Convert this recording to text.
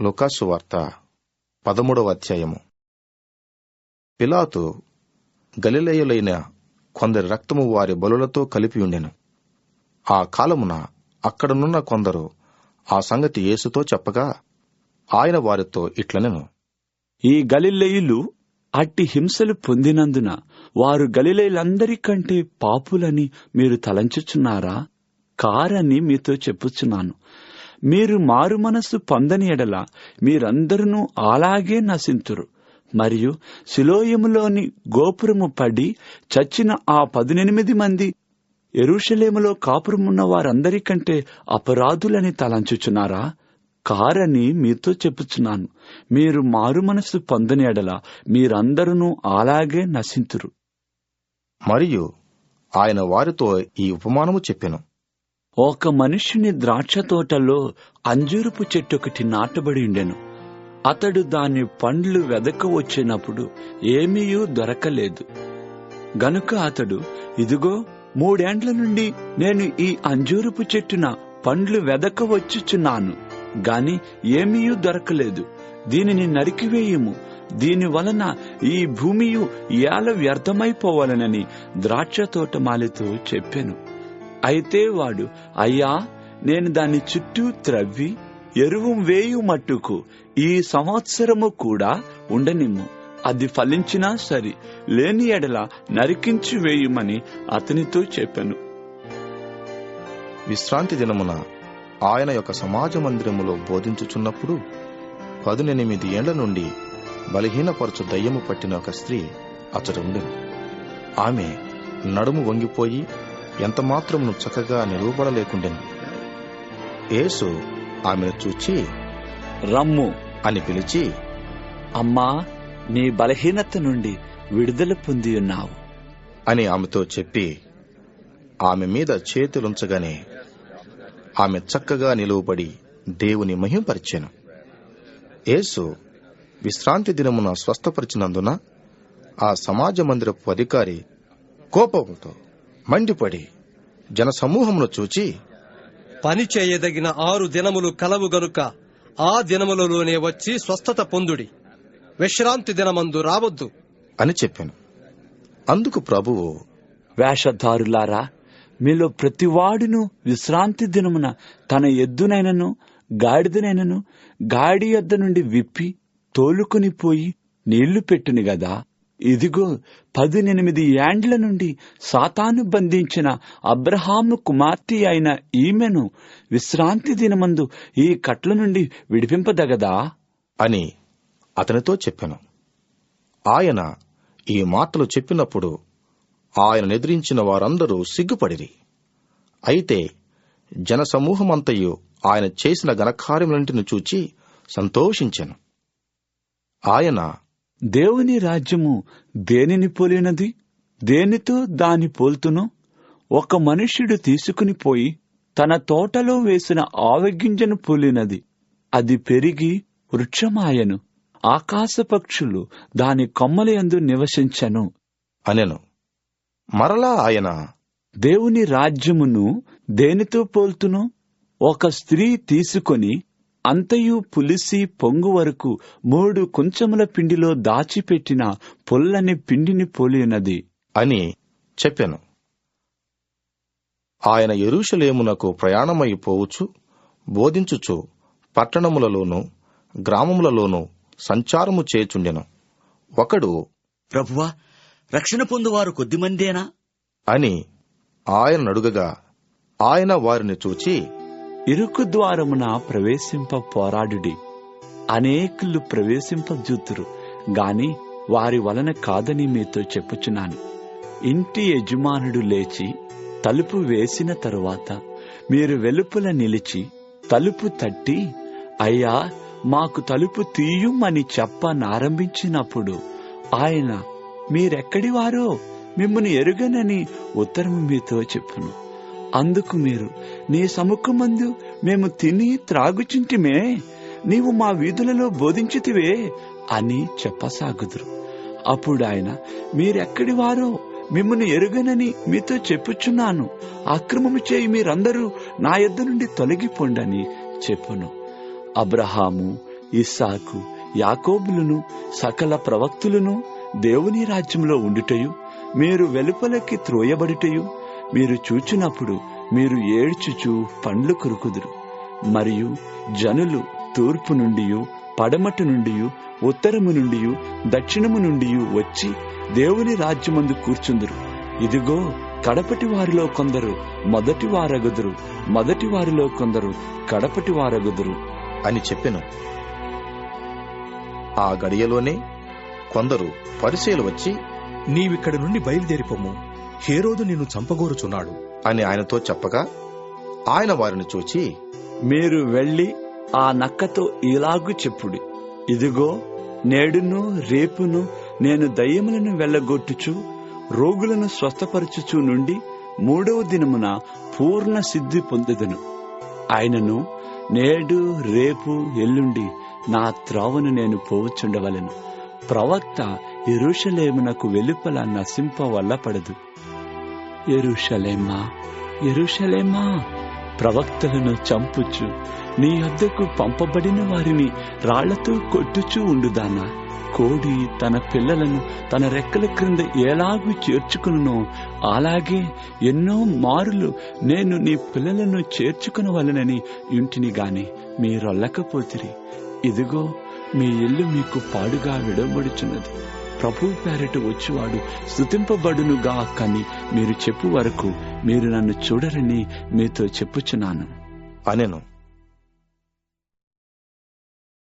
లుకాసు వార్త పదమూడవ అధ్యాయము. పిలాతు గలిలయులైన కొందరి రక్తము వారి బలులతో కలిపి ఉండెను. ఆ కాలమున అక్కడనున్న కొందరు ఆ సంగతి యేసుతో చెప్పగా ఆయన వారితో ఇట్లనెను. ఈ గలిలయులు అట్టి హింసలు పొందినందున వారు గలిలయులందరికంటే పాపులని మీరు తలంచుచున్నారా? కారని మీతో చెప్పుచున్నాను. మీరు మారు మనస్సు పొందని ఎడల మీరందరూ అలాగే నశింతురు. మరియు శిలోయములోని గోపురము పడి చచ్చిన ఆ పదునెనిమిది మంది ఎరుషలేములో కాపురమున్న వారందరికంటే అపరాధులని తలంచుచున్నారా? కారని మీతో చెప్పుచున్నాను. మీరు మారు మనస్సు పొందని ఎడల మీరందరూ అలాగే నశింతురు. మరియు ఆయన వారితో ఈ ఉపమానము చెప్పెను. ఒక మనిషిని ద్రాక్ష తోటలో అంజూరపు చెట్టు ఒకటి నాటబడి ఉండెను. అతడు దాని పండ్లు వెదక వచ్చినప్పుడు ఏమీయూ దొరకలేదు. గనుక అతడు ఇదిగో మూడేండ్ల నుండి నేను ఈ అంజూరపు చెట్టున పండ్లు వెదక వచ్చుచున్నాను. గాని ఏమీయూ దొరకలేదు. దీనిని నరికివేయము. దీని వలన ఈ భూమియు ఏల వ్యర్థమైపోవాలనని ద్రాక్ష తోటమాలితో చెప్పాను. అయితే వాడు అయ్యా నేను దాని చుట్టూ త్రవ్వి ఎరువు వేయు మట్టుకు ఈ సంవత్సరము కూడా ఉండనిమ్ము. అది ఫలించినా సరి లేని ఎడల నరికించి వేయుమని అతనితో చెప్పాను. విశ్రాంతి దినమున ఆయన యొక్క సమాజ మందిరములో బోధించుచున్నప్పుడు పదునెనిమిది ఏండ్ల నుండి బలహీనపరచు దయ్యము పట్టిన ఒక స్త్రీ అతడు ఆమె నడుము వంగిపోయి ఎంత మాత్రమును చక్కగా నిలువబడలేకుండెను. యేసు ఆమెను చూచి రమ్ము. అని పిలిచి అమ్మా నీ బలహీనత నుండి విడుదల పొంది ఉన్నావు. అని ఆమెతో చెప్పి ఆమె మీద చేతులుంచగానే ఆమె చక్కగా నిలువబడి దేవుని మహింపరిచాను. యేసు విశ్రాంతి దినమున స్వస్థపరిచినందున ఆ సమాజ మందిరపు అధికారి కోపంతో మండిపడి జనసమూహమును చూచి పని చేయదగిన ఆరు దినములు కలవు గనుక ఆ దినములలోనే వచ్చి స్వస్థత పొందుడి. విశ్రాంతి దినమందు రావద్దు. అని చెప్పాను. అందుకు ప్రభువు వేషధారులారా మీలో ప్రతివాడును విశ్రాంతి దినమున తన ఎద్దునైనను గాడిదనైనను గాడి యొద్ద నుండి విప్పి తోలుకొని పోయి నీళ్ళు పెట్టును గదా? ఇదిగో పదినెనిమిది ఏండ్ల నుండి సాతాను బంధించిన అబ్రహాము కుమార్తె అయిన ఈమెను విశ్రాంతి దినమందు ఈ కట్ల నుండి విడిపింపదగదా? అని అతనితో చెప్పాను. ఆయన ఈ మాటలు చెప్పినప్పుడు ఆయన నిద్రించిన వారందరూ సిగ్గుపడిరి. అయితే జనసమూహమంతయు ఆయన చేసిన ఘనకార్యములంటిని చూచి సంతోషించాను. ఆయన దేవుని రాజ్యము దేనిని పోలినది? దేనితో దాని పోల్తును? ఒక మనుష్యుడు తీసుకుని పోయి తన తోటలో వేసిన ఆవగింజను పోలినది. అది పెరిగి వృక్షమాయను. ఆకాశ పక్షులు దాని కొమ్మలయందు నివసించను. అనెను. మరలా ఆయన దేవుని రాజ్యమును దేనితో పోల్తును? ఒక స్త్రీ తీసుకొని అంతయు పులిసి పొంగు వరకు మూడు కుంచముల పిండిలో దాచిపెట్టిన పొల్లని పిండిని పోలినది. అని చెప్పాను. ఆయన ఎరుషలేమునకు ప్రయాణమై పోవచ్చు బోధించుచు పట్టణములలోనూ గ్రామములలోనూ సంచారము చేచుండెను ఒకడు ప్రభువా రక్షణ పొందువారు కొద్దిమందేనా? అని ఆయన అడుగగా ఆయన వారిని చూచి ఇరుకు ద్వారమున ప్రవేశింప పోరాడుడి. అనేకులు ప్రవేశింపజూతురు. గాని వారి వలన కాదని మీతో చెప్పుచున్నాను. ఇంటి యజమానుడు లేచి తలుపు వేసిన తరువాత మీరు వెలుపల నిలిచి తలుపు తట్టి అయ్యా మాకు తలుపు తీయుమని చెప్పనారంభించినప్పుడు ఆయన మీరెక్కడివారో? మిమ్మల్ని ఎరుగనని ఉత్తరం మీతో చెప్పును. అందుకు మీరు నీ సముఖమందు మేము తిని త్రాగుచుంటిమే నీవు మా వీధులలో బోధించితివే అని చెప్పసాగుదురు. అప్పుడు ఆయన మీరెక్కడి వారో మిమ్మల్ని ఎరుగనని మీతో చెప్పుచున్నాను. అక్రమము చేయి మీరందరూ నా యొద్ద నుండి తొలగిపోండని చెప్పును. అబ్రహాము ఇస్సాకు యాకోబులను సకల ప్రవక్తులను దేవుని రాజ్యంలో ఉండుటయు మీరు వెలుపలకి త్రోయబడుటయు మీరు చూచినప్పుడు మీరు ఏడ్చుచు పండ్లు కొరుకుదురు. మరియు జనులు తూర్పు నుండి పడమటి నుండి ఉత్తరము నుండి దక్షిణము నుండి వచ్చి దేవుని రాజ్యమందు కూర్చుందురు. ఇదిగో కడపటి వారిలో కొందరు మొదటి వారగుదురు మొదటి వారిలో కొందరు కడపటి వారగుదురు అని చెప్పెను. ఆ గడియలోనే కొందరు పరిశీలు వచ్చి నీవిక్కడి నుండి బయలుదేరిపోము హేరోదు నిన్ను చంపగోరుచున్నాడు అని ఆయనతో చెప్పగా ఆయన వారిని చూచి మీరు వెళ్ళి ఆ నక్కతో ఇలాగు చెప్పుడి. ఇదిగో నేడును రేపును నేను దయ్యములను వెళ్ళగొట్టుచు రోగులను స్వస్థపరచుచు నుండి మూడవ దినమున పూర్ణ సిద్ధి పొందెదను. ఆయనను నేడు రేపు ఎల్లుండి నా త్రోవను నేను పోవచ్చుండవలెను. ప్రవక్త ఎరుషలేమునకు వెలుపల నశింప వల్లపడదు ఎరుషలేమా? ఎరుషలేమా? ప్రవక్తలను చంపుచు నీ వద్దకు పంపబడిన వారిని రాళ్ళతో కొట్టుచూ ఉండుదానా కోడి తన పిల్లలను తన రెక్కల క్రింద ఎలాగూ చేర్చుకును అలాగే ఎన్నో మారులు నేను నీ పిల్లలను చేర్చుకునవలనని ఇంటిని గాని మీరొల్లకపోతిరి. ఇదిగో మీ ఇల్లు మీకు పాడుగా విడబడుచున్నది ప్రభు పేరట వచ్చువాడు స్థుతింపబడునుగా కని మీరు చెప్పు వరకు మీరు నన్ను చూడరని మీతో చెప్పుచున్నాను. అనెను.